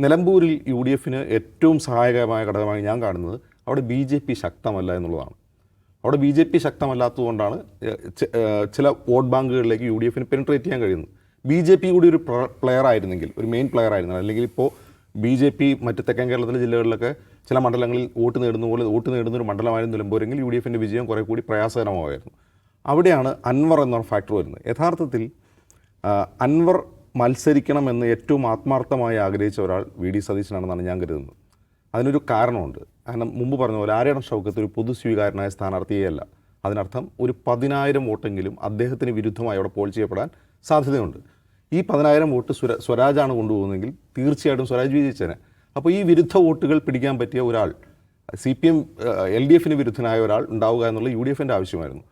നിലമ്പൂരിൽ U D എഫിന് ഏറ്റവും സഹായകമായ ഘടകമായി ഞാൻ കാണുന്നത്. അവിടെ ബി ജെ പി ശക്തമല്ല എന്നുള്ളതാണ്. അവിടെ ബി ജെ പി ശക്തമല്ലാത്തതുകൊണ്ടാണ് ചില വോട്ട് ബാങ്കുകളിലേക്ക് യു ഡി എഫിന് പെനിട്രേറ്റ് ചെയ്യാൻ കഴിയുന്നത്. ബി ജെ പി കൂടി ഒരു പ്ലെയർ ആയിരുന്നെങ്കിൽ ഒരു മെയിൻ പ്ലെയർ ആയിരുന്നു അല്ലെങ്കിൽ ഇപ്പോൾ ബി ജെ പി മറ്റ് തെക്കൻ കേരളത്തിലെ ജില്ലകളിലൊക്കെ ചില മണ്ഡലങ്ങളിൽ വോട്ട് നേടുന്ന പോലെ വോട്ട് നേടുന്ന ഒരു മണ്ഡലമായിരുന്നു നിലമ്പൂരെങ്കിൽ യു ഡി എഫിന്റെ വിജയം കുറേ കൂടി പ്രയാസകരമായിരുന്നു അവിടെയാണ് അൻവർ എന്ന ഫാക്ടർ വരുന്നത്. യഥാർത്ഥത്തിൽ അൻവർ മത്സരിക്കണമെന്ന് ഏറ്റവും ആത്മാർത്ഥമായി ആഗ്രഹിച്ച ഒരാൾ വി ഡി സതീശനാണെന്നാണ് ഞാൻ കരുതുന്നത്. അതിനൊരു കാരണമുണ്ട്. കാരണം മുമ്പ് പറഞ്ഞ പോലെ ആര്യടം ഷൗക്കത്ത് ഒരു പൊതു സ്വീകാരനായ സ്ഥാനാർത്ഥിയല്ല അതിനർത്ഥം ഒരു പതിനായിരം വോട്ടെങ്കിലും അദ്ദേഹത്തിന് വിരുദ്ധമായി അവിടെ പോൾ ചെയ്യപ്പെടാൻ സാധ്യതയുണ്ട്. ഈ പതിനായിരം വോട്ട് സ്വര സ്വരാജാണ് കൊണ്ടുപോകുന്നതെങ്കിൽ തീർച്ചയായിട്ടും സ്വരാജ് വിജയിച്ചേനെ. അപ്പോൾ ഈ വിരുദ്ധ വോട്ടുകൾ പിടിക്കാൻ പറ്റിയ ഒരാൾ C P M L D എഫിന് വിരുദ്ധനായ ഒരാൾ ഉണ്ടാവുക എന്നുള്ള യു ഡി എഫിന്റെ ആവശ്യമായിരുന്നു.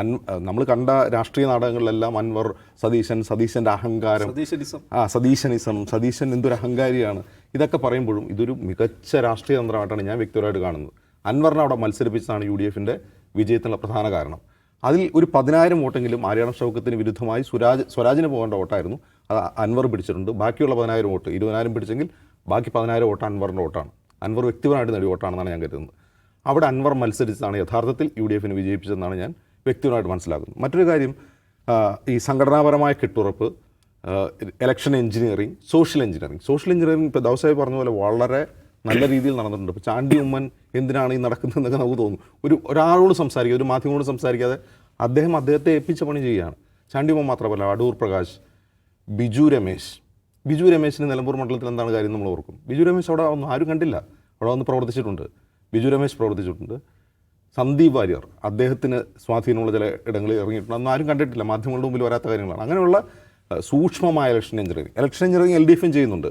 അൻ നമ്മൾ കണ്ട രാഷ്ട്രീയ നാടകങ്ങളിലെല്ലാം അൻവർ സതീശൻ സതീശന്റെ അഹങ്കാരം. ആ സതീശനിസം സതീശൻ എന്തൊരു അഹങ്കാരിയാണ്. ഇതൊക്കെ പറയുമ്പോഴും ഇതൊരു മികച്ച രാഷ്ട്രീയ തന്ത്രമായിട്ടാണ് ഞാൻ വ്യക്തിപരമായിട്ട് കാണുന്നത്. അൻവറിനെ അവിടെ മത്സരിപ്പിച്ചതാണ് യു ഡി എഫിന്റെ വിജയത്തിനുള്ള പ്രധാന കാരണം. അതിൽ ഒരു പതിനായിരം വോട്ടെങ്കിലും ആര്യാണ ഷൗക്കത്തിന് വിരുദ്ധമായി സ്വരാജ് സ്വരാജിന് പോകേണ്ട വോട്ടായിരുന്നു. അത് അൻവർ പിടിച്ചിട്ടുണ്ട്. ബാക്കിയുള്ള പതിനായിരം വോട്ട് ഇരുപതിനായിരം പിടിച്ചെങ്കിൽ ബാക്കി പതിനായിരം വോട്ട് അൻവറിന്റെ വോട്ടാണ്. അൻവർ വ്യക്തിപരമായിട്ട് നേടിയ വോട്ടാണെന്നാണ് ഞാൻ കരുതുന്നത്. അവിടെ അൻവർ മത്സരിച്ചതാണ് യഥാർത്ഥത്തിൽ യു ഡി എഫിന് വിജയിപ്പിച്ചതെന്നാണ് ഞാൻ വ്യക്തിപരമായിട്ട് മനസ്സിലാക്കുന്നു. മറ്റൊരു കാര്യം ഈ സംഘടനാപരമായ കെട്ടുറപ്പ് election engineering social engineering social engineering ഇപ്പോൾ ദൗസായി പറഞ്ഞ പോലെ വളരെ നല്ല രീതിയിൽ നടന്നിട്ടുണ്ട്. ഇപ്പോൾ ചാണ്ടി ഉമ്മൻ എന്തിനാണ് ഈ നടക്കുന്നതെന്നൊക്കെ നമുക്ക് തോന്നും ഒരു ഒരാളോട് സംസാരിക്കുക ഒരു മാധ്യമങ്ങളോട് സംസാരിക്കാതെ അദ്ദേഹം അദ്ദേഹത്തെ ഏൽപ്പിച്ച പണി ചെയ്യുകയാണ്. ചാണ്ടി ഉമ്മൻ മാത്രമല്ല അടൂർ പ്രകാശ് ബിജു രമേശ്. ബിജു രമേശിന് നിലമ്പൂർ മണ്ഡലത്തിൽ എന്താണ് കാര്യം നമ്മൾ ഓർക്കും? ബിജു രമേശ് അവിടെ ഒന്നും ആരും കണ്ടില്ല. അവിടെ വന്ന് പ്രവർത്തിച്ചിട്ടുണ്ട്. ബിജു രമേശ് പ്രവർത്തിച്ചിട്ടുണ്ട്. സന്ദീപ് വാര്യർ അദ്ദേഹത്തിന് സ്വാധീനമുള്ള ചില ഇടങ്ങളിൽ ഇറങ്ങിയിട്ടുണ്ട്. അതൊന്നും ആരും കണ്ടിട്ടില്ല. മാധ്യമങ്ങളുടെ മുമ്പിൽ വരാത്ത കാര്യങ്ങളാണ്. അങ്ങനെയുള്ള സൂക്ഷ്മമായ election engineering. Election engineering L D എഫും ചെയ്യുന്നുണ്ട്.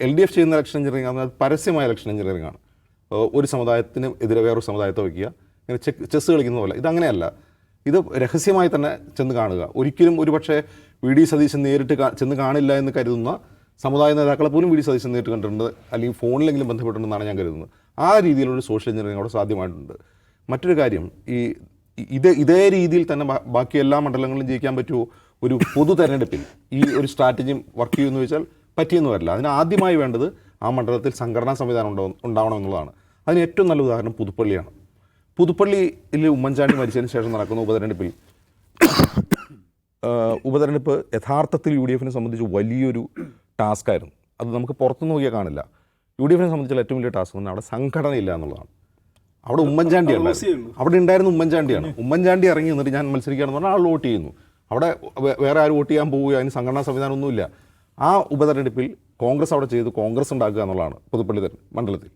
എൽ ഡി എഫ് ചെയ്യുന്ന ഇലക്ഷൻ എഞ്ചിനീയറിംഗ് അത് പരസ്യമായ ഇലക്ഷൻ എഞ്ചിനീയറിംഗ് ആണ്. ഒരു സമുദായത്തിന് എതിരെ വേറൊരു സമുദായത്തെ വയ്ക്കുക. ഇങ്ങനെ ചെസ് കളിക്കുന്ന പോലെ. ഇതങ്ങനെയല്ല. ഇത് രഹസ്യമായി തന്നെ ചെന്ന് കാണുക. ഒരിക്കലും ഒരു പക്ഷേ വി ഡി സതീശൻ നേരിട്ട് ചെന്ന് കാണില്ല എന്ന് കരുതുന്ന സമുദായ നേതാക്കളെ പോലും വി ഡി സതീശൻ നേരിട്ട് കണ്ടിട്ടുണ്ട്. അല്ലെങ്കിൽ ഫോണിലെങ്കിലും ബന്ധപ്പെട്ടിട്ടുണ്ടെന്നാണ് ഞാൻ കരുതുന്നത്. ആ രീതിയിലുള്ള സോഷ്യൽ എഞ്ചിനീയറിംഗ് അവിടെ സാധ്യമായിട്ടുണ്ട്. മറ്റൊരു കാര്യം ഈ ഇതേ ഇത് രീതിയിൽ തന്നെ ബാക്കി എല്ലാ മണ്ഡലങ്ങളിലും ജയിക്കാൻ പറ്റുമോ? ഒരു പൊതു തെരഞ്ഞെടുപ്പിൽ ഈ ഒരു സ്ട്രാറ്റജിയും വർക്ക് ചെയ്യുമെന്ന് വെച്ചാൽ പറ്റിയെന്ന് വരില്ല അതിന് ആദ്യമായി വേണ്ടത് ആ മണ്ഡലത്തിൽ സംഘടനാ സംവിധാനം ഉണ്ടാവും ഉണ്ടാവണം എന്നുള്ളതാണ്. അതിന് ഏറ്റവും നല്ല ഉദാഹരണം പുതുപ്പള്ളിയാണ്. പുതുപ്പള്ളിയിൽ ഉമ്മൻചാണ്ടി മരിച്ചതിന് ശേഷം നടക്കുന്ന ഉപതെരഞ്ഞെടുപ്പിൽ ഉപതെരഞ്ഞെടുപ്പ് യഥാർത്ഥത്തിൽ യു ഡി എഫിനെ സംബന്ധിച്ച് വലിയൊരു ടാസ്ക് ആയിരുന്നു അത് നമുക്ക് പുറത്തു നോക്കിയാൽ കാണില്ല. യു ഡി എഫിനെ സംബന്ധിച്ചുള്ള ഏറ്റവും വലിയ ടാസ്ക് എന്ന് അവിടെ സംഘടന ഇല്ല എന്നുള്ളതാണ്. അവിടെ ഉമ്മൻചാണ്ടി ഉണ്ടായിരുന്നു. അവിടെ ഉണ്ടായിരുന്ന ഉമ്മൻചാണ്ടിയാണ്. ഉമ്മൻചാണ്ടി ഇറങ്ങി നിന്നിട്ട് ഞാൻ മത്സരിക്കുകയാണെന്ന് പറഞ്ഞാൽ ആൾ വോട്ട് ചെയ്യുന്നു. അവിടെ വേറെ ആര് വോട്ട് ചെയ്യാൻ പോവുക അതിന് സംഘടനാ സംവിധാനം ഒന്നുമില്ല ആ ഉപതെരഞ്ഞെടുപ്പിൽ കോൺഗ്രസ് അവിടെ ചെയ്ത് കോൺഗ്രസ് ഉണ്ടാക്കുക എന്നുള്ളതാണ് പുതുപ്പള്ളി തന്നെ മണ്ഡലത്തിൽ.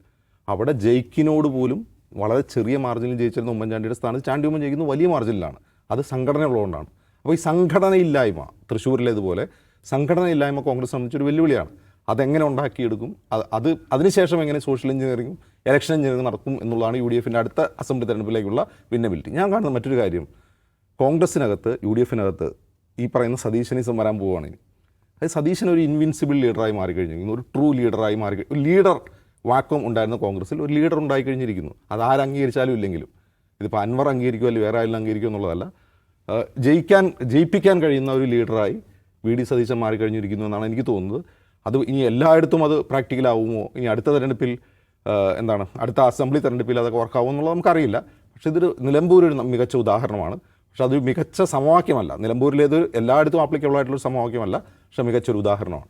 അവിടെ ജയിക്കിനോട് പോലും വളരെ ചെറിയ മാർജിനിൽ ജയിച്ചിരുന്ന ഉമ്മൻചാണ്ടിയുടെ സ്ഥാനത്ത് ചാണ്ടി ഉമ്മൻ ജയിക്കുന്നത് വലിയ മാർജിനിലാണ്. അത് സംഘടന ഉള്ളതുകൊണ്ടാണ് അപ്പോൾ ഈ സംഘടനയില്ലായ്മ തൃശ്ശൂരിലേതുപോലെ സംഘടനയില്ലായ്മ കോൺഗ്രസ് സംബന്ധിച്ചൊരു വെല്ലുവിളിയാണ്. അതെങ്ങനെ ഉണ്ടാക്കിയെടുക്കും? അത് അത് അതിനുശേഷം എങ്ങനെ സോഷ്യൽ എഞ്ചിനീയറിംഗും ഇലക്ഷൻ എഞ്ചിനീയറിംഗ് നടക്കും എന്നുള്ളതാണ് യു ഡി എഫിന്റെ അടുത്ത അസംബ്ലി തെരഞ്ഞെടുപ്പിലേക്കുള്ള വിന്നബിലിറ്റി ഞാൻ കാണുന്ന മറ്റൊരു കാര്യം. കോൺഗ്രസിനകത്ത് യു ഡി എഫിനകത്ത് ഈ പറയുന്ന സതീശനിസം വരാൻ പോവുകയാണ് അത് സതീശൻ ഒരു ഇൻവിൻസിബിൾ ലീഡറായി മാറിക്കഴിഞ്ഞിരിക്കുന്നു ഒരു ട്രൂ ലീഡറായി മാറി ഒരു ലീഡർ വാക്വം ഉണ്ടായിരുന്ന കോൺഗ്രസ്സിൽ ഒരു ലീഡർ ഉണ്ടായിക്കഴിഞ്ഞിരിക്കുന്നു. അത് ആരംഗീകരിച്ചാലും ഇല്ലെങ്കിലും. ഇതിപ്പോൾ അൻവർ അംഗീകരിക്കുക അല്ലെങ്കിൽ വേറെ ആരെങ്കിലും അംഗീകരിക്കുക എന്നുള്ളതല്ല. ജയിക്കാൻ ജയിപ്പിക്കാൻ കഴിയുന്ന ഒരു ലീഡറായി വി ഡി സതീശൻ മാറിക്കഴിഞ്ഞിരിക്കുന്നു എന്നാണ് എനിക്ക് തോന്നുന്നത്. അത് ഇനി എല്ലായിടത്തും അത് പ്രാക്ടിക്കലാവുമോ? ഇനി അടുത്ത തെരഞ്ഞെടുപ്പിൽ എന്താണ് അടുത്ത അസംബ്ലി തെരഞ്ഞെടുപ്പിൽ അതൊക്കെ വർക്കാവും എന്നുള്ളത് നമുക്കറിയില്ല. പക്ഷേ ഇതൊരു നിലമ്പൂർ ഒരു മികച്ച ഉദാഹരണമാണ്. പക്ഷേ അതൊരു മികച്ച സമവാക്യമല്ല. നിലമ്പൂരിലേത് എല്ലായിടത്തും ആപ്ലിക്കബിൾ ആയിട്ടുള്ള സമവാക്യമല്ല. പക്ഷേ മികച്ചൊരു ഉദാഹരണമാണ്.